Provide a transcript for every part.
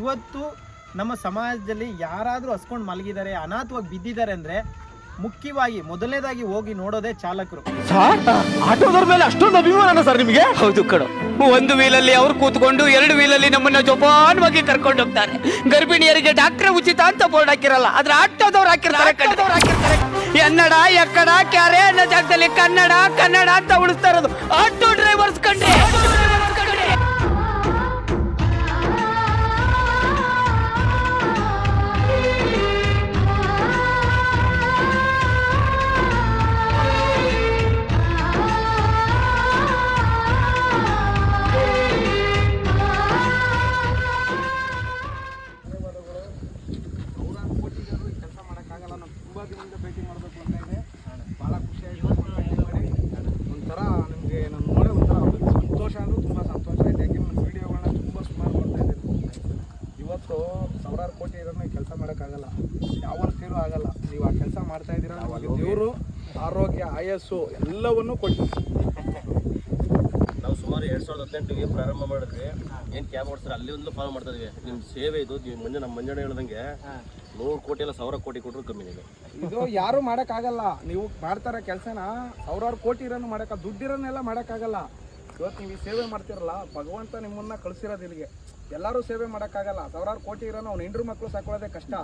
ಇವತ್ತು ನಮ್ಮ ಸಮಾಜದಲ್ಲಿ ಯಾರಾದರೂ ಹಸ್ಕೊಂಡು ಮಲಗಿದ್ದಾರೆ ಅನಾಥವಾಗಿ ಬಿದ್ದಿದ್ದಾರೆ ಅಂದರೆ ಮುಖ್ಯವಾಗಿ ಮೊದಲನೇದಾಗಿ ಹೋಗಿ ನೋಡೋದೇ ಚಾಲಕರು. ಆಟೋದವ್ರ ಮೇಲೆ ಅಷ್ಟೊಂದು ಅಭಿಮಾನ ಸರ್ ನಿಮಗೆ? ಹೌದು ಕಡು ಒಂದು ವೀಲಲ್ಲಿ ಅವ್ರು ಕೂತ್ಕೊಂಡು ಎರಡು ವೀಲಲ್ಲಿ ನಮ್ಮನ್ನ ಜೋಪಾನವಾಗಿ ಕರ್ಕೊಂಡು ಹೋಗ್ತಾರೆ. ಗರ್ಭಿಣಿಯರಿಗೆ ಡಾಕ್ಟರ್ ಉಚಿತ ಅಂತ ಬೋರ್ಡ್ ಹಾಕಿರಲ್ಲ ಆದ್ರೆ ಆಟೋದವ್ರು ಹಾಕಿರ್ತಾರೆ ಆಟೋದವ್ರು ಹಾಕಿರ್ತಾರೆ. ಎನ್ನಡ ಎಕ್ಕಡ ಕ್ಯಾರೆ ಅನ್ನೋ ಜಾಗದಲ್ಲಿ ಕನ್ನಡ ಕನ್ನಡ ಅಂತ ಉಳಿಸ್ತಾ ಇರೋದು. ಆಟೋ ಡ್ರೈವರ್ಸ್ ಕಂಡ್ರೆ ಆರೋಗ್ಯ ಎಲ್ಲವನ್ನು ಕೊಟ್ಟು ನಾವು ಸುಮಾರು ಎರಡು ಸಾವಿರದ ಹದಿನೆಂಟಿಗೆ ಪ್ರಾರಂಭ ಮಾಡಿದ್ವಿ. ಏನು ಕ್ಯಾಬ್ ಓಡಿಸ್ತಾರೆ? ಅಲ್ಲಿ ಒಂದು ಫಾಲೋ ಮಾಡ್ತಾ ಇದೀವಿ. ನಿಮ್ ಸೇವೆ ಇದು ನೀವು ಮುಂದೆ ನಮ್ಮ ಮಂಜಾನೆ ಹೇಳ್ದಂಗೆ ನೂರು ಕೋಟಿ ಎಲ್ಲ ಸಾವಿರ ಕೋಟಿ ಕೊಟ್ಟರು ಕಮ್ಮಿ ಇದೆ ಇದು ಯಾರು ಮಾಡೋಕ್ಕಾಗಲ್ಲ. ನೀವು ಮಾಡ್ತಾರ ಕೆಲಸನ ಸಾವಿರಾರು ಕೋಟಿ ಇರೋನು ಮಾಡೋಕ್ಕ ದುಡ್ಡಿರೋನೆಲ್ಲ ಮಾಡೋಕ್ಕಾಗಲ್ಲ. ಇವತ್ತು ನೀವು ಈ ಸೇವೆ ಮಾಡ್ತಿರಲ್ಲ ಭಗವಂತ ನಿಮ್ಮನ್ನ ಕಳಿಸಿರೋದು ಇಲ್ಲಿಗೆ. ಎಲ್ಲರೂ ಸೇವೆ ಮಾಡೋಕ್ಕಾಗಲ್ಲ. ಸಾವಿರಾರು ಕೋಟಿ ಇರೋನು ಅವ್ನು ಹೆಂಡ್ರು ಮಕ್ಕಳು ಸಾಕೊಳ್ಳೋದೇ ಕಷ್ಟ.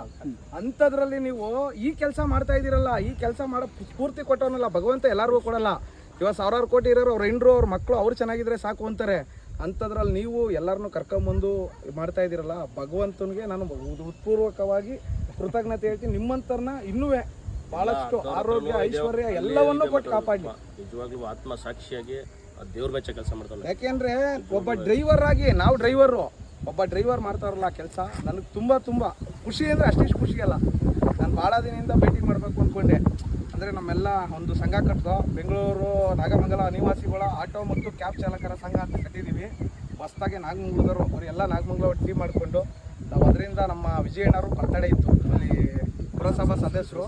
ಅಂಥದ್ರಲ್ಲಿ ನೀವು ಈ ಕೆಲಸ ಮಾಡ್ತಾ ಇದ್ದೀರಲ್ಲ ಈ ಕೆಲಸ ಮಾಡೋ ಸ್ಫೂರ್ತಿ ಕೊಟ್ಟವನಲ್ಲ ಭಗವಂತ ಎಲ್ಲರಿಗೂ ಕೊಡಲ್ಲ. ಇವಾಗ ಸಾವಿರಾರು ಕೋಟಿ ಇರೋರು ಅವ್ರ ಹೆಂಡ್ರು ಅವ್ರ ಮಕ್ಕಳು ಅವ್ರು ಚೆನ್ನಾಗಿದ್ರೆ ಸಾಕು ಅಂತಾರೆ. ಅಂಥದ್ರಲ್ಲಿ ನೀವು ಎಲ್ಲರನ್ನೂ ಕರ್ಕೊಂಬಂದು ಮಾಡ್ತಾ ಇದ್ದೀರಲ್ಲ ಭಗವಂತನಿಗೆ ನಾನು ಉತ್ಪೂರ್ವಕವಾಗಿ ಕೃತಜ್ಞತೆ ಹೇಳ್ತೀನಿ. ನಿಮ್ಮಂತರ್ನ ಇನ್ನೂ ಬಹಳಷ್ಟು ಆರೋಗ್ಯ ಐಶ್ವರ್ಯ ಎಲ್ಲವನ್ನೂ ಕೊಟ್ಟು ಕಾಪಾಡಿ. ನಿಜವಾಗ್ಲೂ ಆತ್ಮ ಸಾಕ್ಷಿಯಾಗಿ ದೇವ್ರ ಬೆಚ್ಚ ಕೆಲಸ ಮಾಡ್ತಾರೆ ಯಾಕೆಂದ್ರೆ ಒಬ್ಬ ಡ್ರೈವರ್ ಆಗಿ ನಾವು ಡ್ರೈವರು ಒಬ್ಬ ಡ್ರೈವರ್ ಮಾಡ್ತಾರಲ್ಲ ಕೆಲಸ, ನನಗೆ ತುಂಬ ತುಂಬ ಖುಷಿ ಅಂದರೆ ಅಷ್ಟಿಷ್ಟು ಖುಷಿ ಅಲ್ಲ. ನಾನು ಭಾಳ ದಿನದಿಂದ ಭೇಟಿ ಮಾಡಬೇಕು ಅಂದ್ಕೊಂಡೆ ಅಂದರೆ ನಮ್ಮೆಲ್ಲ ಒಂದು ಸಂಘ ಕಟ್ಟಿದೋ ಬೆಂಗಳೂರು, ನಾಗಮಂಗಲ ನಿವಾಸಿಗಳ ಆಟೋ ಮತ್ತು ಕ್ಯಾಬ್ ಚಾಲಕರ ಸಂಘ ಅಂತ ಕಟ್ಟಿದ್ದೀವಿ ಹೊಸ್ದಾಗಿ ನಾಗಮಂಗಲದವರು ಅವರೆಲ್ಲ ನಾಗಮಂಗಲ ಟೀ ಮಾಡಿಕೊಂಡು ನಾವು ಅದರಿಂದ ನಮ್ಮ ವಿಜಯಣ್ಣವರು ಬರ್ತಡೇ ಇತ್ತು. ಪುರಸಭಾ ಸದಸ್ಯರು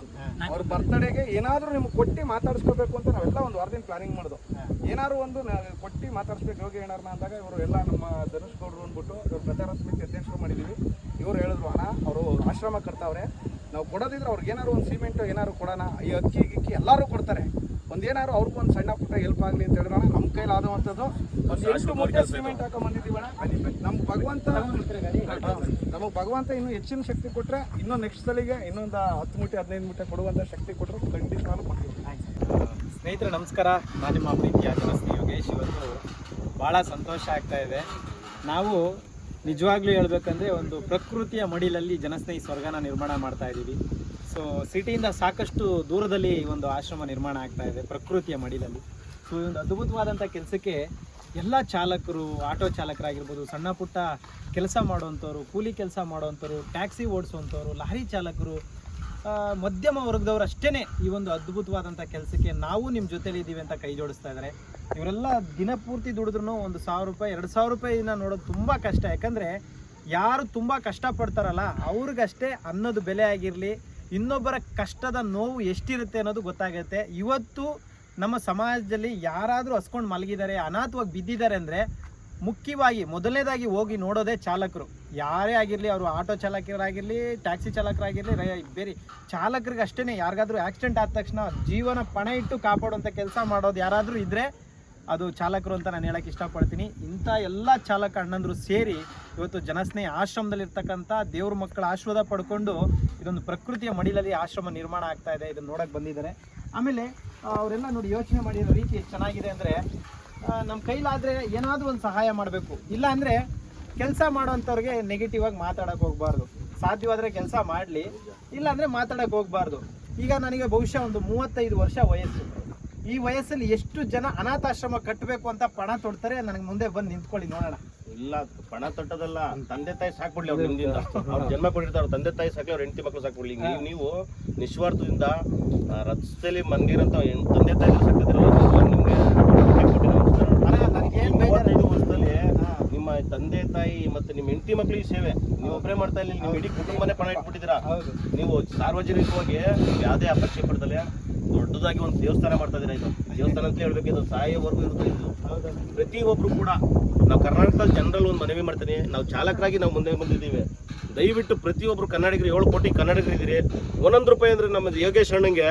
ಅವ್ರ ಬರ್ತ್ಡೇಗೆ ಏನಾದರೂ ನಿಮ್ಗೆ ಕೊಟ್ಟು ಮಾತಾಡಿಸ್ಕೋಬೇಕು ಅಂತ ನಾವೆಲ್ಲ ಒಂದು ವಾರದಿಂದ ಪ್ಲಾನಿಂಗ್ ಮಾಡೋದು. ಏನಾದ್ರು ಒಂದು ಕೊಟ್ಟಿ ಮಾತಾಡಿಸ್ಬೇಕು. ಯೋಗಿ ಏನಾರನ್ನ ಅಂದಾಗ ಇವರು ಎಲ್ಲ ನಮ್ಮ ಧನುಷ್ ಗೌಡ್ರು ಅಂದ್ಬಿಟ್ಟು ಇವರು ಪ್ರಚಾರ ಸಮಿತಿ ಅಧ್ಯಕ್ಷರು ಮಾಡಿದ್ದೀವಿ ಇವ್ರು ಹೇಳಿದ್ರು ಅಣ್ಣ ಅವರು ಆಶ್ರಮ ಕಟ್ತಾವ್ರೆ. ನಾವು ಕೊಡೋದಿದ್ರೆ ಅವ್ರಿಗೆ ಏನಾದ್ರು ಒಂದು ಸಿಮೆಂಟು ಏನಾದ್ರು ಕೊಡೋಣ ಈ ಅಕ್ಕಿ ಗಿಕ್ಕಿ ಎಲ್ಲರೂ ಕೊಡ್ತಾರೆ. ಒಂದೇನಾದ್ರು ಅವ್ರಿಗೂ ಒಂದು ಸಣ್ಣ ಪುಟ್ಟ ಹೆಲ್ಪ್ ಆಗಲಿ ಅಂತ ಹೇಳಿದ್ರೆ ನಮ್ಮ ಕೈಲಿ ಆದಂಥದ್ದು ಒಂದು ಎಂಟು ಮೂಟೆ ಸಿಮೆಂಟ್ ಹಾಕೊಂಡ್ ಬಂದಿದ್ದೀವಿ ನಮ್ಮ ಭಗವಂತ ನಮಗೆ ಭಗವಂತ ಇನ್ನೂ ಹೆಚ್ಚಿನ ಶಕ್ತಿ ಕೊಟ್ಟರೆ ಇನ್ನೂ ನೆಕ್ಸ್ಟ್ ಸಲಿಗೆ ಇನ್ನೊಂದು ಹತ್ತು ಮೂಟೆ ಹದಿನೈದು ಮೂಟೆ ಕೊಡುವಂಥ ಶಕ್ತಿ ಕೊಟ್ಟರೆ ನಾನು ಕೊಡ್ತೀವಿ. ಸ್ನೇಹಿತರೆ ನಮಸ್ಕಾರ. ನಾನು ನಿಮ್ಮ ಪ್ರೀತಿಯ ಯೋಗೇಶ್. ಇವತ್ತು ಭಾಳ ಸಂತೋಷ ಆಗ್ತಾ ಇದೆ. ನಾವು ನಿಜವಾಗ್ಲೂ ಹೇಳ್ಬೇಕಂದ್ರೆ ಒಂದು ಪ್ರಕೃತಿಯ ಮಡಿಲಲ್ಲಿ ಜನಸ್ನೇಹಿ ಸ್ವರ್ಗನ ನಿರ್ಮಾಣ ಮಾಡ್ತಾ ಇದ್ದೀವಿ. ಸೊ ಸಿಟಿಯಿಂದ ಸಾಕಷ್ಟು ದೂರದಲ್ಲಿ ಈ ಒಂದು ಆಶ್ರಮ ನಿರ್ಮಾಣ ಆಗ್ತಾ ಇದೆ ಪ್ರಕೃತಿಯ ಮಡಿಲಲ್ಲಿ. ಸೊ ಈ ಒಂದು ಅದ್ಭುತವಾದಂಥ ಕೆಲಸಕ್ಕೆ ಎಲ್ಲ ಚಾಲಕರು, ಆಟೋ ಚಾಲಕರಾಗಿರ್ಬೋದು, ಸಣ್ಣ ಪುಟ್ಟ ಕೆಲಸ ಮಾಡುವಂಥವ್ರು, ಕೂಲಿ ಕೆಲಸ ಮಾಡುವಂಥವ್ರು, ಟ್ಯಾಕ್ಸಿ ಓಡಿಸುವಂಥವ್ರು, ಲಾರಿ ಚಾಲಕರು ಮಧ್ಯಮ ವರ್ಗದವರು ಅಷ್ಟೇ ಈ ಒಂದು ಅದ್ಭುತವಾದಂಥ ಕೆಲಸಕ್ಕೆ ನಾವು ನಿಮ್ಮ ಜೊತೆಲಿ ಇದ್ದೀವಿ ಅಂತ ಕೈ ಜೋಡಿಸ್ತಾ ಇದ್ದಾರೆ. ಇವರೆಲ್ಲ ದಿನಪೂರ್ತಿ ದುಡಿದ್ರು ಒಂದು ಸಾವಿರ ರೂಪಾಯಿ, ಎರಡು ಸಾವಿರ ರೂಪಾಯಿನ ನೋಡೋದು ತುಂಬ ಕಷ್ಟ. ಯಾಕಂದರೆ ಯಾರು ತುಂಬ ಕಷ್ಟಪಡ್ತಾರಲ್ಲ, ಅವ್ರಿಗಷ್ಟೇ ಅನ್ನೋದು ಬೆಲೆ ಆಗಿರಲಿ, ಇನ್ನೊಬ್ಬರ ಕಷ್ಟದ ನೋವು ಎಷ್ಟಿರುತ್ತೆ ಅನ್ನೋದು ಗೊತ್ತಾಗುತ್ತೆ. ಇವತ್ತು ನಮ್ಮ ಸಮಾಜದಲ್ಲಿ ಯಾರಾದರೂ ಹಸ್ಕೊಂಡು ಮಲಗಿದ್ದಾರೆ, ಅನಾಥವಾಗಿ ಬಿದ್ದಿದ್ದಾರೆ ಅಂದರೆ ಮುಖ್ಯವಾಗಿ ಮೊದಲನೇದಾಗಿ ಹೋಗಿ ನೋಡೋದೇ ಚಾಲಕರು. ಯಾರೇ ಆಗಿರಲಿ, ಅವರು ಆಟೋ ಚಾಲಕರಾಗಿರಲಿ, ಟ್ಯಾಕ್ಸಿ ಚಾಲಕರಾಗಿರಲಿ, ರೈ, ಬೇರೆ ಚಾಲಕರಿಗೆ ಅಷ್ಟೇ ಯಾರಿಗಾದ್ರೂ ಆಕ್ಸಿಡೆಂಟ್ ಆದ ತಕ್ಷಣ ಜೀವನ ಪಣ ಇಟ್ಟು ಕಾಪಾಡುವಂಥ ಕೆಲಸ ಮಾಡೋದು ಯಾರಾದರೂ ಇದ್ದರೆ ಅದು ಚಾಲಕರು ಅಂತ ನಾನು ಹೇಳಕ್ಕೆ ಇಷ್ಟಪಡ್ತೀನಿ. ಇಂಥ ಎಲ್ಲ ಚಾಲಕ ಅಣ್ಣಂದರು ಸೇರಿ ಇವತ್ತು ಜನಸ್ನೇಹ ಆಶ್ರಮದಲ್ಲಿರ್ತಕ್ಕಂಥ ದೇವ್ರ ಮಕ್ಕಳ ಆಶೀರ್ವಾದ ಪಡ್ಕೊಂಡು ಇದೊಂದು ಪ್ರಕೃತಿಯ ಮಡಿಲಲ್ಲಿ ಆಶ್ರಮ ನಿರ್ಮಾಣ ಆಗ್ತಾ ಇದೆ. ಇದನ್ನು ನೋಡಕ್ಕೆ ಬಂದಿದ್ದಾರೆ. ಆಮೇಲೆ ಅವರೆಲ್ಲ ನೋಡಿ ಯೋಚನೆ ಮಾಡಿರೋ ರೀತಿ ಚೆನ್ನಾಗಿದೆ ಅಂದರೆ ನಮ್ಮ ಕೈಲಾದರೆ ಏನಾದರೂ ಒಂದು ಸಹಾಯ ಮಾಡಬೇಕು. ಇಲ್ಲ ಅಂದರೆ ಕೆಲಸ ಮಾಡೋವಂಥವ್ರಿಗೆ ನೆಗೆಟಿವ್ ಆಗಿ ಮಾತಾಡೋಕೆ ಹೋಗಬಾರ್ದು. ಸಾಧ್ಯವಾದರೆ ಕೆಲಸ ಮಾಡಲಿ. ಇಲ್ಲ ಅಂದರೆ ಮಾತಾಡೋಕೆ ಹೋಗಬಾರ್ದು. ಈಗ ನನಗೆ ಬಹುಶಃ ಒಂದು ಮೂವತ್ತೈದು ವರ್ಷ ವಯಸ್ಸು. ಈ ವಯಸ್ಸಲ್ಲಿ ಎಷ್ಟು ಜನ ಅನಾಥಾಶ್ರಮ ಕಟ್ಟಬೇಕು ಅಂತ ಪಣ ತೊಡ್ತಾರೆ ನನಗೆ ಮುಂದೆ ಬಂದು ನಿಂತ್ಕೊಳ್ಳಿ ನೋಡೋಣ. ಇಲ್ಲ ಪಣ ತೊಟ್ಟದಲ್ಲ ತಂದೆ ತಾಯಿ ಸಾಕ್ಬಿಡ್ಲಿ ಅವ್ರ ಹಿಂದಿಂದ ಅವ್ರು ಜನ್ಮ ಕೊಟ್ಟಿರ್ತಾರೆ ತಂದೆ ತಾಯಿ ಸಾಕಿ ಅವ್ರ ಹೆಂಡತಿ ಮಕ್ಕಳು ಸಾಕ್ಬಿಡ್ಲಿ ನೀವು ನೀವು ನಿಸ್ವಾರ್ಥದಿಂದ ರಸ್ತೆಯಲ್ಲಿ ಮಂದಿರಂತ ಹೆಣ್- ತಂದೆ ತಾಯಿ ಸಾಕಿದ್ರಲ್ಲ ನಿಮ್ಗೆ ಮೂವತ್ತೈದು ವರ್ಷದಲ್ಲಿ ನಿಮ್ಮ ತಂದೆ ತಾಯಿ ಮತ್ತೆ ನಿಮ್ಮ ಹೆಂಡತಿ ಮಕ್ಳಿಗೆ ಸೇವೆ. ನೀವು ಒಬ್ಬರೇ ಮಾಡ್ತಾ ಇಲ್ಲ ನೀವು ಇಡೀ ಕುಟುಂಬನೇ ಪಣ ಇಟ್ಬಿಟ್ಟಿದ್ದೀರಾ? ನೀವು ಸಾರ್ವಜನಿಕವಾಗಿ ಯಾವುದೇ ಅಪೇಕ್ಷೆ ಪಡ್ದಲೆ ದೊಡ್ಡದಾಗಿ ಒಂದು ದೇವಸ್ಥಾನ ಮಾಡ್ತಾ ಇದೀರಾ ಇದು. ದೇವಸ್ಥಾನ ಅಂತ ಹೇಳ್ಬೇಕು, ಇದು ಸಾಯೋವರೆಗೂ ಇರುತ್ತೆ ಇದು. ಪ್ರತಿಯೊಬ್ಬರು ಕೂಡ, ನಾವು ಕರ್ನಾಟಕದಲ್ಲಿ ಜನರಲ್ ಒಂದು ಮನವಿ ಮಾಡ್ತೀನಿ. ನಾವು ಚಾಲಕರಾಗಿ ನಾವು ಮುಂದೆ ಬಂದಿದ್ದೀವಿ. ದಯವಿಟ್ಟು ಪ್ರತಿಯೊಬ್ಬರು ಕನ್ನಡಿಗರು, ಏಳು ಕೋಟಿ ಕನ್ನಡಿಗರು ಇದ್ದೀರಿ ಒಂದೊಂದು ರೂಪಾಯಿ ಅಂದ್ರೆ ನಮ್ಮ ಯೋಗೇಶ್ ಅಣ್ಣಂಗೆ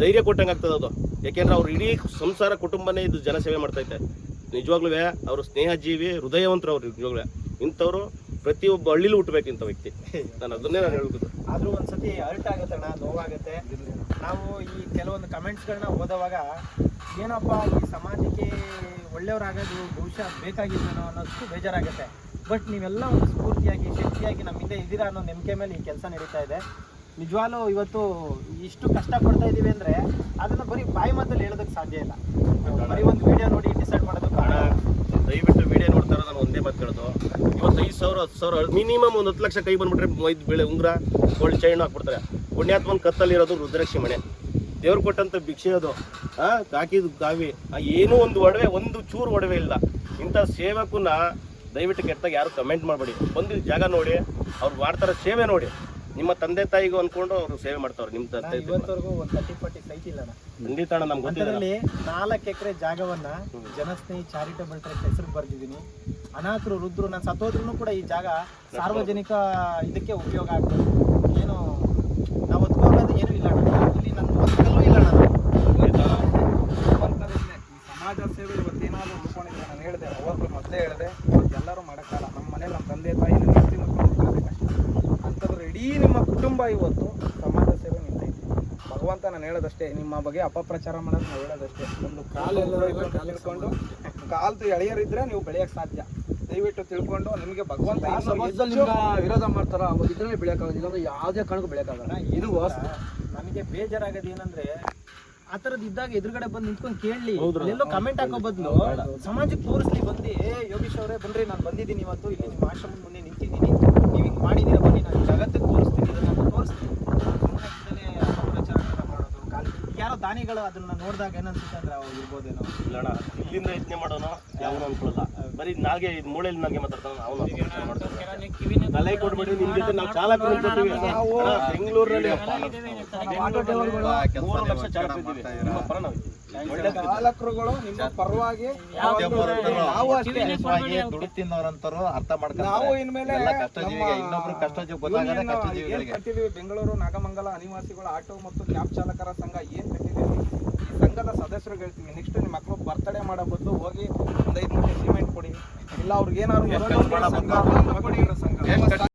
ಧೈರ್ಯ ಕೊಟ್ಟಂಗೆ ಆಗ್ತದೆ ಅದು. ಯಾಕೆಂದ್ರೆ ಅವ್ರು ಇಡೀ ಸಂಸಾರ ಕುಟುಂಬನೇ ಇದು ಜನಸೇವೆ ಮಾಡ್ತೈತೆ ನಿಜವಾಗ್ಲೂ ಅವರು ಸ್ನೇಹಜೀವಿ ಹೃದಯವಂತರು ಅವ್ರು ನಿಜವಾಗ್ಲೂ ಇಂಥವ್ರು ಪ್ರತಿಯೊಬ್ಬ ಹಳ್ಳಿಲಿ ಹುಟ್ಟಬೇಕು ಇಂಥ ವ್ಯಕ್ತಿ. ನಾನು ಅದನ್ನೇ ನಾನು ಹೇಳ್ಬೋದು ಆದ್ರೂ ಒಂದ್ಸತಿ ಹರ್ಟ್ ಆಗುತ್ತೆ ಅಣ್ಣ ನೋವಾಗುತ್ತೆ. ನಾವು ಈ ಕೆಲವೊಂದು ಕಮೆಂಟ್ಸ್ಗಳನ್ನ ಓದುವಾಗ ಏನಪ್ಪ ಈ ಸಮಾಜಕ್ಕೆ ಒಳ್ಳೆಯವರಾಗೋದು ಬಹುಶಃ ಬೇಕಾಗಿದ್ದೇನೋ ಅನ್ನೋಷ್ಟು ಬೇಜಾರಾಗುತ್ತೆ. ಬಟ್ ನೀವೆಲ್ಲ ಒಂದು ಸ್ಫೂರ್ತಿಯಾಗಿ, ಶಕ್ತಿಯಾಗಿ ನಮ್ಮ ಹಿಂದೆ ಇದ್ದೀರಾ ಅನ್ನೋ ನಂಬಿಕೆ ಮೇಲೆ ಈ ಕೆಲಸ ನಡೀತಾ ಇದೆ. ನಿಜವಾಗ್ಲೂ ಇವತ್ತು ಇಷ್ಟು ಕಷ್ಟ ಪಡ್ತಾ ಇದ್ದೀವಿ ಅಂದರೆ ಅದನ್ನು ಬರೀ ಬಾಯಿ ಮಾತಲ್ಲಿ ಹೇಳೋದಕ್ಕೆ ಸಾಧ್ಯ ಇಲ್ಲ. ಬರೀ ಒಂದು ವಿಡಿಯೋ ನೋಡಿ ಡಿಸೈಡ್ ಮಾಡೋದಕ್ಕೆ ದಯವಿಟ್ಟು ವಿಡಿಯೋ ಇರೋದು ನಾನು ಒಂದೇ ಮಾತು ಕೇಳೋದು ಇವತ್ತು ಐದು ಸಾವಿರ, ಹತ್ತು ಸಾವಿರ ಮಿನಿಮಮ್ ಒಂದು ಹತ್ತು ಲಕ್ಷ ಕೈ ಬಂದ್ಬಿಟ್ರೆ ಐದು ಬೆಳೆ ಉಂಗ್ರ ಗೋಲ್ಡ್ ಚೈನ್ ಹಾಕ್ಬಿಡ್ತಾರೆ. ಪುಣ್ಯಾತ್ಮನ್ ಕತ್ತಲ್ಲಿರೋದು ರುದ್ರಾಕ್ಷಿ ಮನೆ. ದೇವ್ರು ಕೊಟ್ಟಂತ ಭಿಕ್ಷೆ ಅದು. ಹಾಕಿದ ಆ, ಏನೂ ಒಂದು ಒಡವೆ, ಒಂದು ಚೂರು ಒಡವೆ ಇಲ್ಲ. ಇಂಥ ಸೇವಕನ್ನ ದಯವಿಟ್ಟು ಕೆಟ್ಟಾಗ ಯಾರು ಕಮೆಂಟ್ ಮಾಡಬೇಡಿ. ಒಂದು ಜಾಗ ನೋಡಿ, ಅವ್ರು ಮಾಡ್ತಾರ ಸೇವೆ ನೋಡಿ. ನಿಮ್ಮ ತಂದೆ ತಾಯಿಗೂ ಅನ್ಕೊಂಡು ಅವರು ಸೇವೆ ಮಾಡ್ತಾವ್ರೆ ನಿಮ್ಮ ತಂದೆ ಇವತ್ತವರೆಗೂ ಒಂದು ತರ್ಟಿ ಫಾರ್ಟಿ ಸೈಟ್ ಇಲ್ಲ ಖಂಡಿತ ನಮ್ಗೆ ಗೊತ್ತಿಲ್ಲ ಅದರಲ್ಲಿ ನಾಲ್ಕು ಎಕರೆ ಜಾಗವನ್ನ ಜನಸ್ನೇಹಿ ಚಾರಿಟಬಲ್ ಟ್ರಸ್ಟ್ ಹೆಸರು ಬರ್ದಿದ್ದೀನಿ. ಅನಾಥರು ರುದ್ರು ನಾನು ಸತ್ತೋದ್ರೂ ಕೂಡ ಈ ಜಾಗ ಸಾರ್ವಜನಿಕ ಇದಕ್ಕೆ ಉಪಯೋಗ ಆಗ್ತದೆ ಏನು ನಾವು ಹೊತ್ಕೊಳ್ಳೋದು ಏನೂ ಇಲ್ಲ ಅಣ್ಣ ಇಲ್ಲಿ ನನ್ನ ಒಂದು ಕಲ್ಲು ಇಲ್ಲ ಅಣ್ಣ ಭಗವಂತನಿಂದ ಈ ಸಮಾಜ ಸೇವೆ ಇವತ್ತೇನಾದ್ರು ಉಳ್ಕೊಂಡಿದ್ರೆ ನಾನು ಹೇಳಿದೆ ಅವಾಗಲೂ ಮೊದಲೇ ಹೇಳಿದೆ ಇವತ್ತು ಎಲ್ಲರೂ ಮಾಡೋಕ್ಕಲ್ಲ ನಮ್ಮ ಮನೇಲಿ ನಮ್ಮ ತಂದೆ ತಾಯಿ ನಮ್ಮ ಹೆಂಡತಿ ಮಕ್ಕಳು ಕಷ್ಟ ಅಂಥದ್ರ ಇಡೀ ನಿಮ್ಮ ಕುಟುಂಬ ಇವತ್ತು ಸಮಾಜ ಸೇವೆ ನಿಂತೈತಿ ಭಗವಂತ ನಾನು ಹೇಳೋದಷ್ಟೇ ನಿಮ್ಮ ಬಗ್ಗೆ ಅಪಪ್ರಚಾರ ಮಾಡೋದು ನಾವು ಹೇಳೋದಷ್ಟೇ. ಒಂದು ಕಾಲು ತಿಳ್ಕೊಂಡು ಕಾಲ್ದು ಎಳೆಯರಿದ್ರೆ ನೀವು ಬೆಳೆಯಕ್ಕೆ ಸಾಧ್ಯ. ದಯವಿಟ್ಟು ತಿಳ್ಕೊಂಡು ನಿಮಗೆ ಭಗವಂತ ಹೆಚ್ಚು ವಿರೋಧ ಮಾಡ್ತಾರ ಇದ್ರೆ ಬೆಳೆಯಕ್ಕಾಗೋದಿಲ್ಲ ಅಂದ್ರೆ ಯಾವುದೇ ಕಾರಣಕ್ಕೂ ಬೆಳೆಯಕ್ಕಾಗಲ್ಲ. ಇದು ವಾಸ್ತು. ನನಗೆ ಬೇಜಾರಾಗೋದು ಏನಂದ್ರೆ ಆ ತರದ ಇದ್ದಾಗ ಎದುರುಗಡೆ ಬಂದು ನಿಂತ್ಕೊಂಡು ಕೇಳಲಿ ಎಲ್ಲೋ ಕಮೆಂಟ್ ಹಾಕೋ ಬದಲು ಸಮಾಜಕ್ಕೆ ತೋರಿಸ್ಲಿ ಬಂದು ಏ ಯೋಗೀಶ್ ಅವರೇ ಬನ್ರಿ ನಾನು ಬಂದಿದ್ದೀನಿ ಇವತ್ತು ಇಲ್ಲಿ ನಿಮ್ಮ ಆಶ್ರಮದ ಮುಂದೆ ನಿಂತಿದ್ದೀನಿ ನೀವು ಹಿಂಗೆ ಮಾಡಿದ್ದೀರಾ ಬನ್ನಿ ನಾನು ಜಗತ್ತಿಗೆ ತೋರಿಸ್ತೀನಿ ಇದನ್ನ ತೋರಿಸ್ತೀನಿ ಸುಮ್ಮನೆ ಇದನ್ನೇ ಅಪಪ್ರಚಾರಗಳನ್ನ ಮಾಡೋದು ಕಾಲ್ ಯಾರೋ ದಾನಿಗಳು ಅದನ್ನ ನೋಡಿದಾಗ ಏನನ್ಸುತ್ತೆ ಅಂದ್ರೆ ಅವ್ರು ಇರ್ಬೋದೇನೋ. ಇಲ್ಲಣ್ಣ ಇಲ್ಲಿಂದ ಯತ್ನೆ ಮಾಡೋಣ ಯಾವನು ಅನ್ಕೊಳಲ್ಲ. ಬರೀ ನಾಲ್ಗೆ ಮೂಳೆಯಲ್ಲಿ ನಾಲ್ಗೆ ಮಾತಾಡ್ತಾನೆ ಅವನು ತಲೆ ಕೊಡ್ಬೇಡಿ ನಿಮ್ ಜೊತೆ ನಾವು ಚಾಲಕ ಬೆಂಗಳೂರಲ್ಲಿ ಮೂರು ಲಕ್ಷ ಚಾಲಕ ಇದ್ದೀವಿ. ನಿಮ್ಮ ಪರ ನಾವು ಚಾಲಕರುಗಳು ನಿಮ್ಮ ಪರವಾಗಿ ನಾವು ಅಷ್ಟೇ. ದುಡ್ಡು ತಿನ್ನೋರಂತರು ಅರ್ಥ ಮಾಡ್ಕೊಂಡು ನಾವು ಇನ್ಮೇಲೆ ಕಷ್ಟ ಜೀವಿಗೆ ನಮ್ಮ ಇನ್ನೊಬ್ರು ಕಷ್ಟ ಏನ್ ಕಟ್ಟಿದೀವಿ ಬೆಂಗಳೂರು ನಾಗಮಂಗಲ ಅನಿವಾಸಿಗಳು ಆಟೋ ಮತ್ತು ಕ್ಯಾಬ್ ಚಾಲಕರ ಸಂಘ ಏನ್ ಕಟ್ಟಿದೀವಿ ಸಂಘದ ಸದಸ್ಯರು ಹೇಳ್ತೀವಿ. ನೆಕ್ಸ್ಟ್ ನಿಮ್ಮ ಮಕ್ಕಳು ಬರ್ತಡೇ ಮಾಡೋ ಬದಲು ಹೋಗಿ ಒಂದ್ ಐದು ಮೂಟೆ ಸಿಮೆಂಟ್ ಕೊಡಿ. ಇಲ್ಲ ಅವ್ರಿಗೆ ಏನಾದ್ರು ಸಂಘ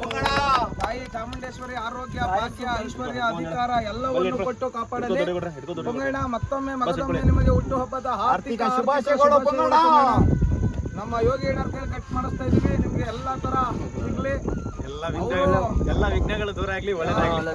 ಪಂಗಡ. ತಾಯಿ ಚಾಮುಂಡೇಶ್ವರಿ ಆರೋಗ್ಯ ಭಾಗ್ಯ ಐಶ್ವರ್ಯ ಅಧಿಕಾರ ಎಲ್ಲವನ್ನು ಕೊಟ್ಟು ಕಾಪಾಡಲಿ ಹಿಡ್ಕೊ, ಮತ್ತೊಮ್ಮೆ ಮತ್ತೊಮ್ಮೆ ನಿಮಗೆ ಹುಟ್ಟುಹಬ್ಬದ ಹಾರ್ದಿಕ ಶುಭಾಶಯಗಳು. ನಮ್ಮ ಯೋಗಿ ಅಣ್ಣರ ಕೈ ಕಟ್ ಮಾಡಿಸ್ತಾ ಇದೀವಿ ನಿಮ್ಗೆ ಎಲ್ಲಾ ತರ ಸಿಗ್ಲಿ ಎಲ್ಲ ವಿಘ್ನಗಳು ದೂರ ಆಗ್ಲಿ ಒಳ್ಳೇದಾಗ್ಲಿ